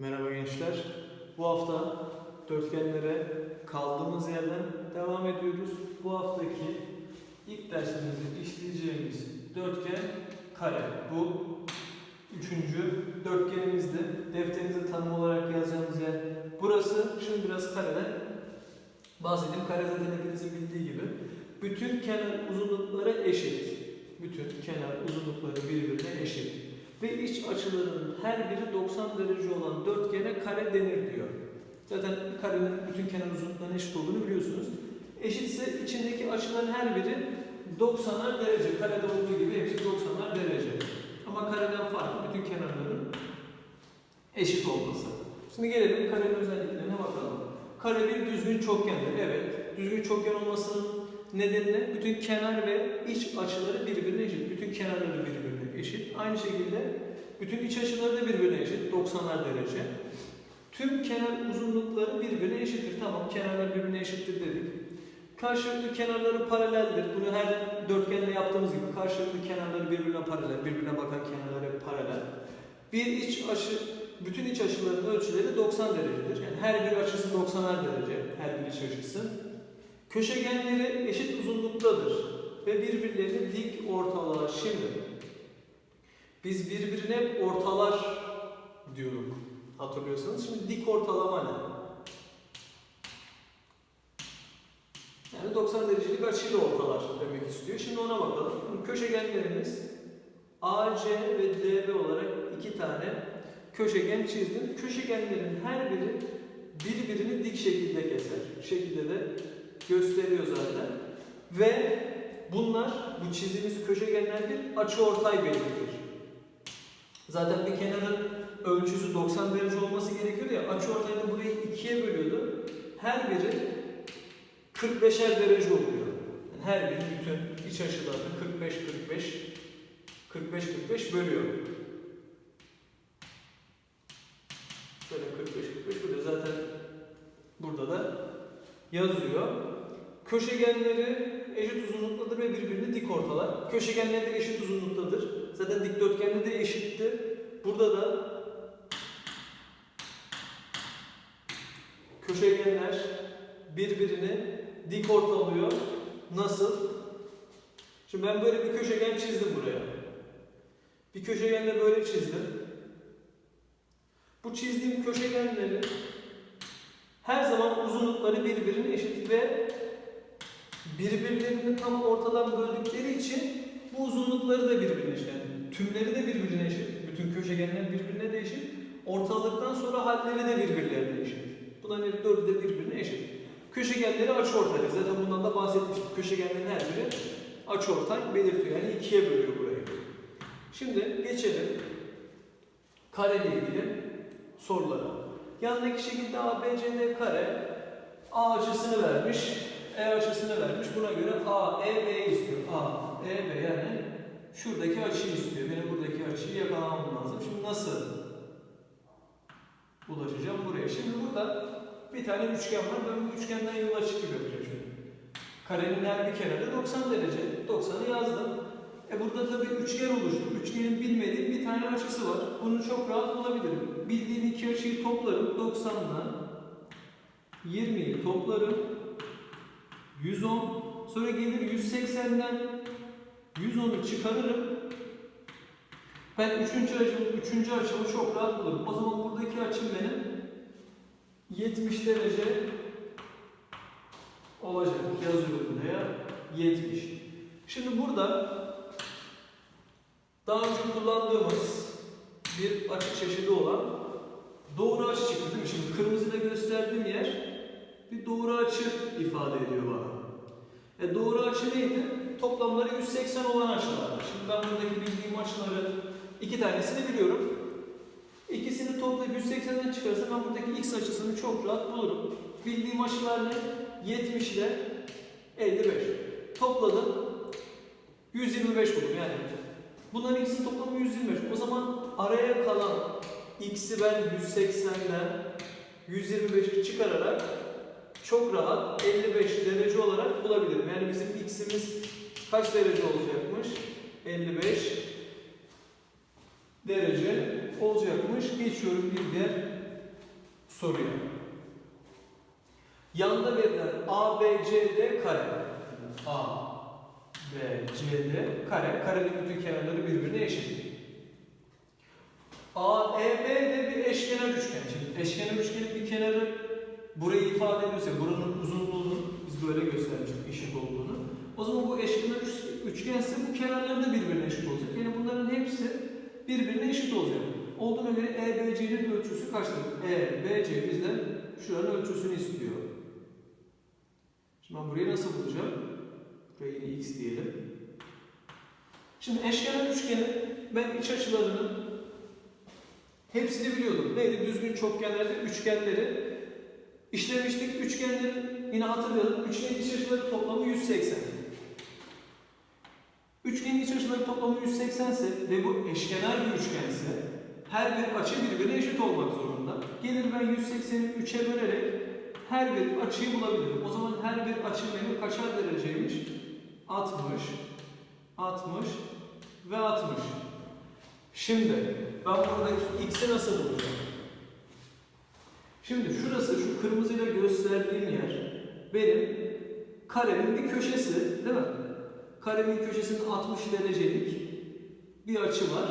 Merhaba gençler. Bu hafta dörtgenlere kaldığımız yerden devam ediyoruz. Bu haftaki ilk dersimizde işleyeceğimiz dörtgen kare. Bu üçüncü dörtgenimizde defterinize tanım olarak yazacağımız yer burası. Şimdi biraz kareden bahsedeyim. Kare zaten hepinizin bildiği gibi. Bütün kenar uzunlukları eşit. Bütün kenar uzunlukları birbirine eşit ve iç açılarının her biri 90 derece olan dörtgene kare denir diyor. Zaten karenin bütün kenar uzunluklarının eşit olduğunu biliyorsunuz. Eşitse içindeki açıların her biri 90'ar derece. Karede olduğu gibi hepsi 90'ar derece. Ama kareden farklı bütün kenarların eşit olması. Şimdi gelelim karenin özelliklerine bakalım. Kare bir düzgün çokgendir. Evet, düzgün çokgen olmasının nedeni ne? Bütün kenar ve iç açıları birbirine eşit. Bütün kenarları birbirine eşit. Aynı şekilde bütün iç açıları da birbirine eşit. 90'ar derece. Tüm kenar uzunlukları birbirine eşittir. Tamam kenarlar birbirine eşittir dedik. Karşılıklı kenarları paraleldir. Bunu her dörtgende yaptığımız gibi karşılıklı kenarları birbirine paralel, birbirine bakan kenarlar hep paralel. Bir iç açı, bütün iç açıların ölçüleri 90 derecedir. Yani her bir açısı 90'ar derece, her bir iç açısı. Köşegenleri eşit uzunluktadır ve birbirlerini dik ortalar. Şimdi biz birbirine ortalar diyorduk hatırlıyorsanız. Şimdi dik ortalama ne? Yani 90 derecelik açıyla ortalar demek istiyor. Şimdi ona bakalım. Köşegenlerimiz AC ve DB olarak iki tane köşegen çizdim. Köşegenlerin her biri birbirini dik şekilde keser. Şekilde de gösteriyor zaten. Ve bunlar bu çizdiğimiz köşegenler bir açıortay belirtir. Zaten bir kenarın ölçüsü 90 derece olması gerekiyor ya açıortayda burayı ikiye bölüyordu. Her biri 45'er derece oluyor. Yani her biri bütün iç açılarını 45 45 45 45 bölüyor. Şöyle 45 45 bölüyor. Zaten burada da yazıyor. Köşegenleri eşit uzunluktadır ve birbirini dik ortalar. Köşegenleri de eşit uzunluktadır. Zaten dikdörtgende de eşitti. Burada da köşegenler birbirini dik ortalıyor. Nasıl? Şimdi ben böyle bir köşegen çizdim buraya. Bir köşegen de böyle çizdim. Bu çizdiğim köşegenlerin her zaman uzunlukları birbirine eşit ve birbirlerini tam ortadan böldükleri için bu uzunlukları da birbirine eşit. Yani tümleri de birbirine eşit. Bütün köşegenler birbirine de eşit. Ortalıktan sonra halleri de birbirlerine eşit. Bunların dördü de birbirine eşit. Köşegenleri açıortay. Zaten bundan da bahsetmiştik. Köşegenlerin her biri açıortay belirtiyor. Yani ikiye bölüyor burayı. Şimdi geçelim kare ile ilgili sorulara. Yandaki şekilde ABCD kare A açısını vermiş, E açısını vermiş. Buna göre A, E, B istiyor. A, E, B yani şuradaki açıyı istiyor. Benim buradaki açıyı yakalamam lazım. Şimdi nasıl ulaşacağım buraya? Şimdi burada bir tane üçgen var. Ben bu üçgenden yola çıkıp yapacağım şimdi. Karenin her bir kenarı 90 derece. 90'ı yazdım. E burada da bir üçgen oluştu. Üçgenin bilmediğim bir tane açısı var. Bunu çok rahat bulabilirim. Bildiğim iki açıyı toplarım. 90'dan 20'yi toplarım. 110. Sonra gelir 180'den 110'u çıkarırım. Ben üçüncü açımı, üçüncü açımı çok rahat bulurum. O zaman buradaki açım benim 70 derece olacak. Yazıyorum buraya. 70. Şimdi burada daha önce kullandığımız bir açı çeşidi olan doğru açı çıktı? Şimdi kırmızıyla gösterdiğim yer bir doğru açı ifade ediyor bana. E doğru açı neydi? Toplamları 180 olan açılar. Şimdi ben buradaki bildiğim açıları iki tanesini biliyorum. İkisini toplayıp 180'den çıkarsam ben buradaki x açısını çok rahat bulurum. Bildiğim açılar ne? 70 ile 55. Topladım. 125 buldum yani. Bunların ikisinin toplamı 125. O zaman araya kalan x'i ben 180'den 125'i çıkararak çok rahat 55 derece olarak bulabilirim. Yani bizim x'imiz kaç derece olacakmış? 55 derece olacakmış. Geçiyorum bir diğer soruya. Yanda verilen ABCD kare. A, B, C, D kare. Karenin bütün kenarları birbirine eşit. AEB de bir eşkenar üçgen. Şimdi eşkenar üçgenin bir kenarı burayı ifade ediyorsa buranın uzunluğunu biz böyle göstermiştik eşit olduğunu. O zaman bu eşkenar üç- üçgense bu kenarları da birbirine eşit olacak. Yani bunların hepsi birbirine eşit olacak. Olduğuna göre EBC'nin ölçüsü kaçtır? EBC bizden şuranın ölçüsünü istiyor. Şimdi ben burayı nasıl bulacağım? Buraya yine x diyelim. Şimdi eşkenar üçgenin ben iç açılarını hepsini biliyordum. Neydi? Düzgün çokgenlerde üçgenleri işlemiştik. Üçgenlerin yine hatırlayalım. Üçgenin iç açıları toplamı 180. Üçgenin iç açıları toplamı 180 ise ve bu eşkenar bir üçgense her bir açı birbirine eşit olmak zorunda. Gelir ben 180'i 3'e bölerek her bir açıyı bulabilirim. O zaman her bir açı benim kaçar dereceymiş? 60, 60 ve 60. Şimdi ben buradaki x'i nasıl bulacağım? Şimdi şurası şu kırmızıyla gösterdiğim yer benim karemin bir köşesi değil mi? Karemin köşesinin 60 derecelik bir açı var.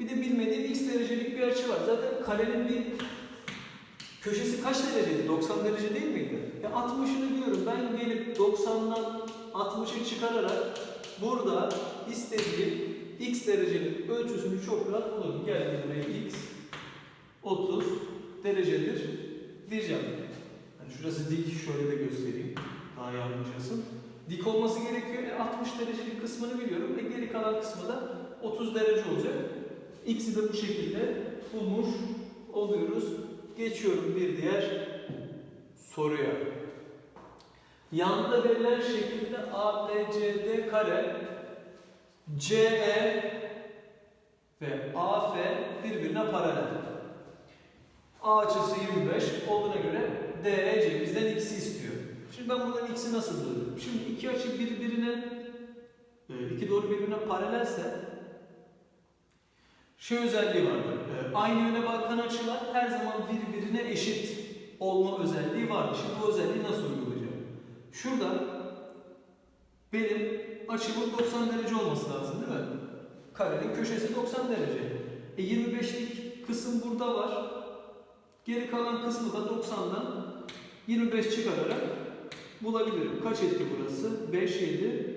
Bir de bilmediğim x derecelik bir açı var. Zaten karenin bir köşesi kaç dereceydi? 90 derece değil miydi? Ya 60'ını diyorum ben gelip 90'dan 60'ı çıkararak burada istediğim x derecelik ölçüsünü çok rahat bulurum. Geldim buraya x 30 derecedir diyeceğim. Yani şurası dik şöyle de göstereyim. Daha iyi anlaşılsın. Dik olması gerekiyor. E 60 derecelik kısmını biliyorum. E geri kalan kısmı da 30 derece olacak. X'i de bu şekilde bulmuş oluyoruz. Geçiyorum bir diğer soruya. Yanda verilen şekilde ABCD kare CE ve AF birbirine paralel. A açısı 25 olduğuna göre DEC bizden x'i istiyor. Şimdi ben buradan x'i nasıl buluyorum? Şimdi iki açı birbirine e, iki doğru birbirine paralelse şey özelliği vardır. E, Aynı yöne bakan açılar her zaman birbirine eşit olma özelliği vardır. Şimdi bu özelliği nasıl uygulayacağım? Şurada benim açımın 90 derece olması lazım değil mi? Karenin köşesi 90 derece. E 25'lik kısım burada var. Geri kalan kısmı da 90'dan 25 çıkararak bulabilirim. Kaç etti burası? 5, 7,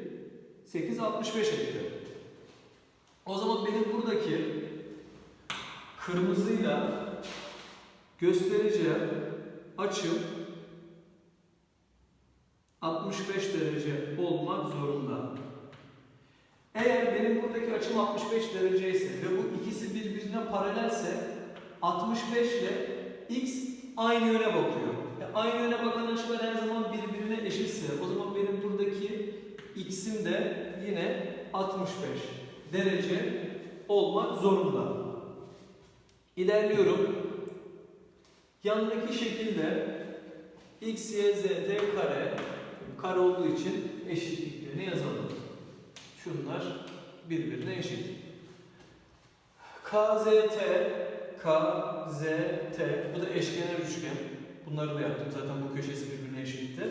8, 65 etti. O zaman benim buradaki kırmızıyla göstereceğim açım 65 derece olmak zorunda. Eğer benim buradaki açım 65 derece ise ve bu ikisi birbirine paralelse 65 ile x aynı yöne bakıyor. E, aynı yöne bakan açılar her zaman birbirine eşitse o zaman benim buradaki x'im de yine 65 derece olmak zorunda. İlerliyorum. Yandaki şekilde x, y, z, t kare kare olduğu için eşitliklerini yazalım. Şunlar birbirine eşit. KZT, KZT, bu da eşkenar üçgen. Bunları da yaptım zaten bu köşesi birbirine eşitti.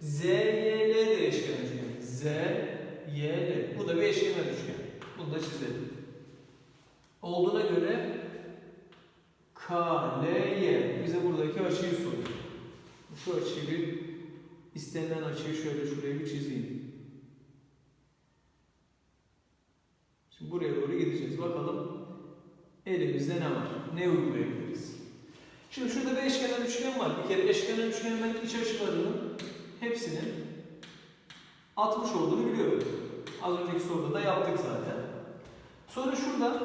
ZYL de eşkenar üçgen. ZYL, bu da bir eşkenar üçgen. Bunu da çizelim. Olduğuna göre KLY bize buradaki açıyı soruyor. Şu açıyı bir istenilen açıyı şöyle şuraya bir çizeyim. Şimdi buraya doğru gideceğiz. Bakalım elimizde ne var? Ne uygulayabiliriz? Şimdi şurada bir eşkenar üçgen var. Bir kere eşkenar üçgenin ben iç açılarının hepsinin 60 olduğunu biliyorum. Az önceki soruda da yaptık zaten. Sonra şurada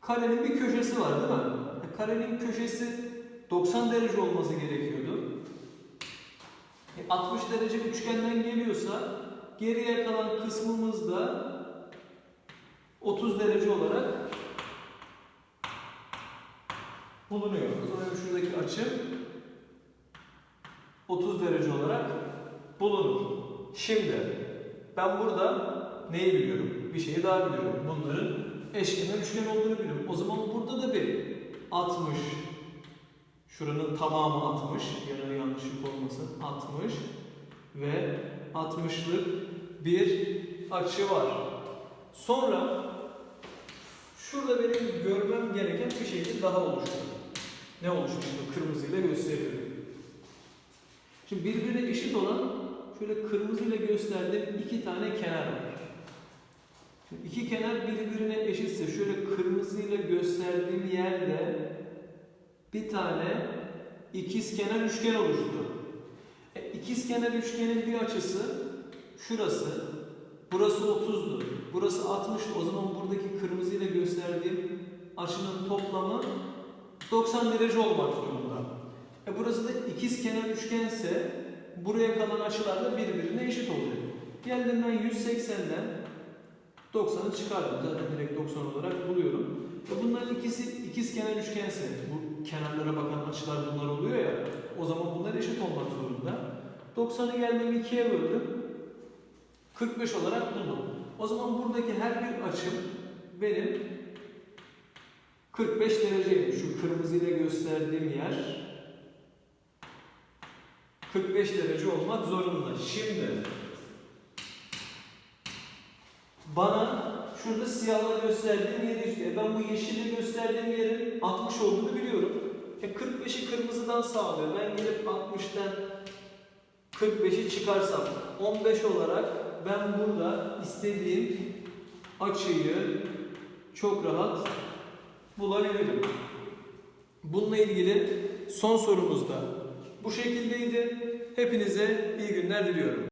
karenin bir köşesi var değil mi? E, Karenin köşesi 90 derece olması gerekiyordu. E, 60 derece üçgenden geliyorsa geriye kalan kısmımız da 30 derece olarak bulunuyor. O zaman şuradaki açı 30 derece olarak bulunur. Şimdi ben burada neyi biliyorum? Bir şeyi daha biliyorum. Bunların eşkenar üçgen olduğunu biliyorum. O zaman burada da bir 60 Şuranın tamamı 60. Yarı yanlışlık olmasın. 60 ve 60'lık bir açı var. Sonra şurada benim görmem gereken bir şekil daha oluştu. Ne oluştu? Şimdi kırmızıyla gösteriyorum. Şimdi birbirine eşit olan şöyle kırmızıyla gösterdiğim iki tane kenar var. Şimdi iki kenar birbirine eşitse şöyle kırmızıyla gösterdiğim yerde bir tane ikizkenar üçgen oluştu. E, ikizkenar üçgenin bir açısı şurası. Burası 30'du. Burası 60'tı. O zaman buradaki kırmızıyla gösterdiğim açının toplamı 90 derece olmak zorunda. E burası da ikizkenar üçgense buraya kalan açılar da birbirine eşit oluyor. Ben 180'den 90'ı çıkardım. Zaten direkt 90 olarak buluyorum. Ve bunların ikisi ikizkenar üçgense bu kenarlara bakan açılar bunlar oluyor ya. O zaman bunlar eşit olmak zorunda. 90'ı geldim 2'ye böldüm. 45 olarak buldum. O zaman buradaki her bir açım benim 45 dereceymiş. Şu kırmızıyla gösterdiğim yer 45 derece olmak zorunda. Şimdi bana şurada siyahla gösterdiğim yeri istiyor. Ben bu yeşille gösterdiğim yerin 60 olduğunu biliyorum. E 45'i kırmızıdan sağlıyor. Ben gidip 60'tan 45'i çıkarsam 15 olarak ben burada istediğim açıyı çok rahat bulabilirim. Bununla ilgili son sorumuz da bu şekildeydi. Hepinize iyi günler diliyorum.